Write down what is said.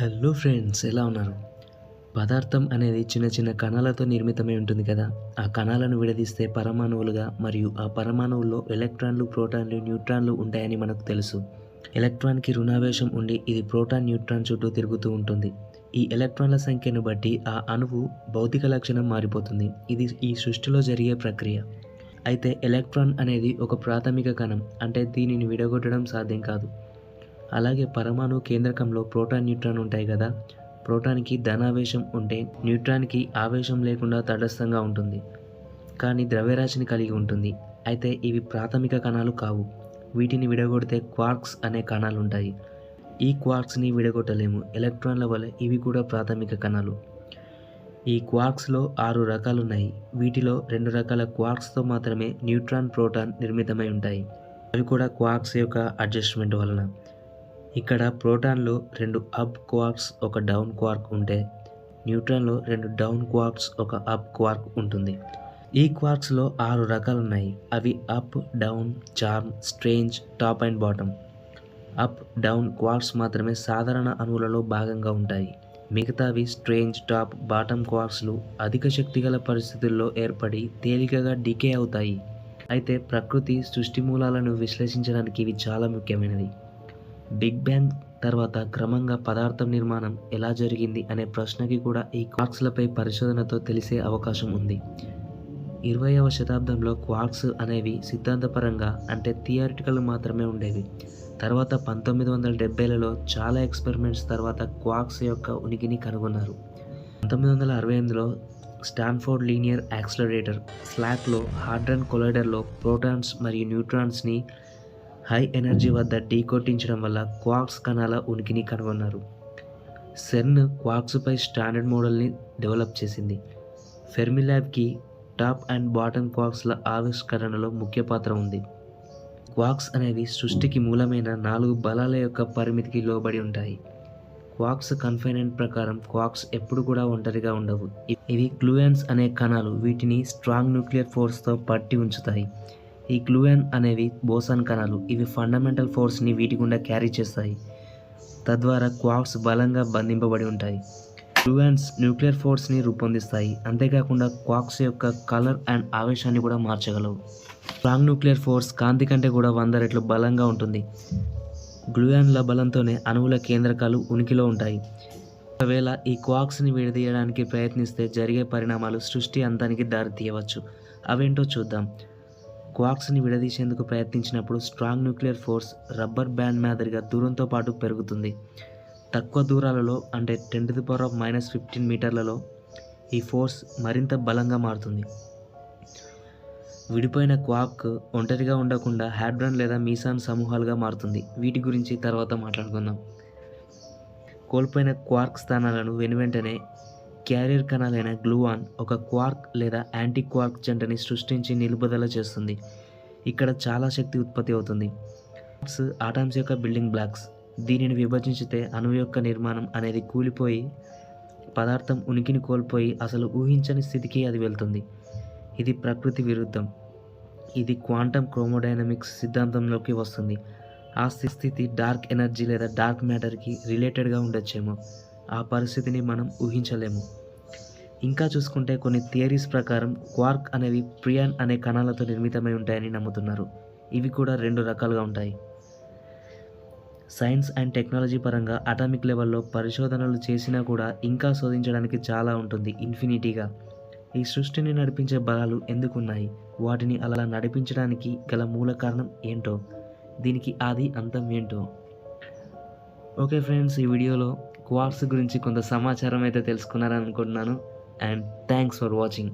Hello friends ఎలా ఉన్నారు? పదార్థం అనేది చిన్న చిన్న కణాలతో నిర్మితమై ఉంటుంది కదా. ఆ కణాలను విడదీస్తే పరమాణువులుగా మరియు ఆ పరమాణువుల్లో ఎలక్ట్రాన్లు ప్రోటాన్లు న్యూట్రాన్లు ఉంటాయని మనకు తెలుసు. ఎలక్ట్రాన్కి రుణావేశం ఉండి ఇది ప్రోటాన్ న్యూట్రాన్ చుట్టూ తిరుగుతూ ఉంటుంది. ఈ ఎలక్ట్రాన్ల సంఖ్యను బట్టి ఆ అణువు భౌతిక లక్షణం మారిపోతుంది. ఇది ఈ సృష్టిలో జరిగే ప్రక్రియ. అయితే ఎలక్ట్రాన్ అనేది ఒక ప్రాథమిక కణం అంటే దీనిని విడగొట్టడం సాధ్యం కాదు. అలాగే పరమాణు కేంద్రకంలో ప్రోటాన్ న్యూట్రాన్ ఉంటాయి కదా. ప్రోటాన్కి ధనావేశం ఉంటే న్యూట్రాన్కి ఆవేశం లేకుండా తటస్థంగా ఉంటుంది. కానీ ద్రవ్యరాశిని కలిగి ఉంటుంది. అయితే ఇవి ప్రాథమిక కణాలు కావు. వీటిని విడగొడితే క్వార్క్స్ అనే కణాలు ఉంటాయి. ఈ క్వార్క్స్ని విడగొట్టలేము. ఎలక్ట్రాన్ల వల్ల ఇవి కూడా ప్రాథమిక కణాలు. ఈ క్వార్క్స్లో ఆరు రకాలు ఉన్నాయి వీటిలో రెండు రకాల క్వార్క్స్తో మాత్రమే న్యూట్రాన్ ప్రోటాన్ నిర్మితమై ఉంటాయి. అవి కూడా క్వార్క్స్ యొక్క అడ్జస్ట్మెంట్ వలన. ఇక్కడ ప్రోటాన్లో రెండు అప్ క్వార్క్స్ ఒక డౌన్ క్వార్క్ ఉంటే న్యూట్రాన్లో రెండు డౌన్ క్వార్క్స్ ఒక అప్ క్వార్క్ ఉంటుంది. ఈ క్వార్క్స్లో ఆరు రకాలు ఉన్నాయి అవి up down charm strange top and bottom. Up down quarks మాత్రమే సాధారణ అణువులలో భాగంగా ఉంటాయి. మిగతావి స్ట్రేంజ్ టాప్ బాటమ్ క్వార్క్స్లు అధిక శక్తి గల పరిస్థితుల్లో ఏర్పడి తేలికగా డికే అవుతాయి. అయితే ప్రకృతి సృష్టి మూలాలను విశ్లేషించడానికి ఇవి చాలా ముఖ్యమైనవి. బిగ్ బ్యాంగ్ తర్వాత క్రమంగా పదార్థం నిర్మాణం ఎలా జరిగింది అనే ప్రశ్నకి కూడా ఈ క్వార్క్స్లపై పరిశోధనతో తెలిసే అవకాశం ఉంది. ఇరవైవ శతాబ్దంలో క్వార్క్స్ అనేవి సిద్ధాంతపరంగా అంటే థియరిటికల్ మాత్రమే ఉండేవి. తర్వాత పంతొమ్మిది వందల డెబ్బైలలో చాలా ఎక్స్పెరిమెంట్స్ తర్వాత క్వార్క్స్ యొక్క ఉనికిని కనుగొన్నారు. పంతొమ్మిది వందల అరవై ఎనిమిదిలో స్టాన్ఫోర్డ్ లీనియర్ యాక్సిలరేటర్ స్లాక్లో హార్డ్రన్ కొలైడర్లో ప్రోటాన్స్ మరియు న్యూట్రాన్స్ని హై ఎనర్జీ వద్ద డీకొట్టించడం వల్ల క్వాక్స్ కణాల ఉనికిని కనుగొన్నారు. సెర్న్ క్వాక్స్పై స్టాండర్డ్ మోడల్ని డెవలప్ చేసింది. ఫెర్మిలాబ్కి టాప్ అండ్ బాటమ్ క్వాక్స్ల ఆవిష్కరణలో ముఖ్య పాత్ర ఉంది. క్వాక్స్ అనేవి సృష్టికి మూలమైన నాలుగు బలాల యొక్క పరిమితికి లోబడి ఉంటాయి. క్వాక్స్ కన్ఫైనెంట్ ప్రకారం క్వాక్స్ ఎప్పుడు కూడా ఒంటరిగా ఉండవు. ఇవి క్లూయన్స్ అనే కణాలు వీటిని స్ట్రాంగ్ న్యూక్లియర్ ఫోర్స్తో పట్టి ఉంచుతాయి. ఈ గ్లూయాన్ అనేవి బోసాన్ కణాలు. ఇవి ఫండమెంటల్ ఫోర్స్ని వీటి గుండా క్యారీ చేస్తాయి. తద్వారా క్వార్క్స్ బలంగా బంధింపబడి ఉంటాయి. గ్లూయాన్స్ న్యూక్లియర్ ఫోర్స్ని రూపొందిస్తాయి. అంతేకాకుండా క్వార్క్స్ యొక్క కలర్ అండ్ ఆవేశాన్ని కూడా మార్చగలవు. స్ట్రాంగ్ న్యూక్లియర్ ఫోర్స్ కాంతి కంటే కూడా వంద రెట్లు బలంగా ఉంటుంది. గ్లూయాన్ల బలంతోనే అణువుల కేంద్రకాలు ఉనికిలో ఉంటాయి. ఒకవేళ ఈ క్వాక్స్ని విడదీయడానికి ప్రయత్నిస్తే జరిగే పరిణామాలు సృష్టి అంతానికి దారితీయవచ్చు అవేంటో చూద్దాం. క్వాక్స్ని విడదీసేందుకు ప్రయత్నించినప్పుడు strong nuclear force rubber band మాదిరిగా దూరంతో పాటు పెరుగుతుంది. తక్కువ దూరాలలో అంటే ten to the power of minus fifteen మీటర్లలో ఈ ఫోర్స్ మరింత బలంగా మారుతుంది. విడిపోయిన క్వాక్ ఒంటరిగా ఉండకుండా హ్యాడ్రన్ లేదా మీసాన్ సమూహాలుగా మారుతుంది. వీటి గురించి తర్వాత మాట్లాడుకుందాం. కోల్పోయిన క్వార్క్ స్థానాలను వెనువెంటనే క్యారియర్ కణాలైన గ్లూవాన్ ఒక క్వార్క్ లేదా యాంటీ క్వార్క్ జంటని సృష్టించి నిలుపుదల చేస్తుంది. ఇక్కడ చాలా శక్తి ఉత్పత్తి అవుతుంది. ఆటామ్స్ యొక్క బిల్డింగ్ బ్లాక్స్. దీనిని విభజించితే అణువు యొక్క నిర్మాణం అనేది కూలిపోయి పదార్థం ఉనికిని కోల్పోయి అసలు ఊహించని స్థితికి అది వెళ్తుంది. ఇది ప్రకృతి విరుద్ధం. ఇది క్వాంటమ్ క్రోమోడైనమిక్స్ సిద్ధాంతంలోకి వస్తుంది. ఆ స్థితి డార్క్ ఎనర్జీ లేదా డార్క్ మ్యాటర్కి రిలేటెడ్గా ఉండొచ్చేమో. ఆ పరిస్థితిని మనం ఊహించలేము. ఇంకా చూసుకుంటే కొన్ని థియరీస్ ప్రకారం క్వార్క్ అనేవి ప్రియాన్ అనే కణాలతో నిర్మితమై ఉంటాయని నమ్ముతున్నారు. ఇవి కూడా రెండు రకాలుగా ఉంటాయి. సైన్స్ అండ్ టెక్నాలజీ పరంగా అటామిక్ లెవెల్లో పరిశోధనలు చేసినా కూడా ఇంకా శోధించడానికి చాలా ఉంటుంది ఇన్ఫినిటీగా. ఈ సృష్టిని నడిపించే బలాలు ఎందుకున్నాయి? వాటిని అలా నడిపించడానికి గల మూల కారణం ఏంటో? దీనికి ఆది అంతం ఏంటో? ఓకే ఫ్రెండ్స్ ఈ వీడియోలో క్వార్క్స్ గురించి కొంత సమాచారం అయితే తెలుసుకున్నారని అనుకుంటున్నాను అండ్ థ్యాంక్స్ ఫర్ వాచింగ్.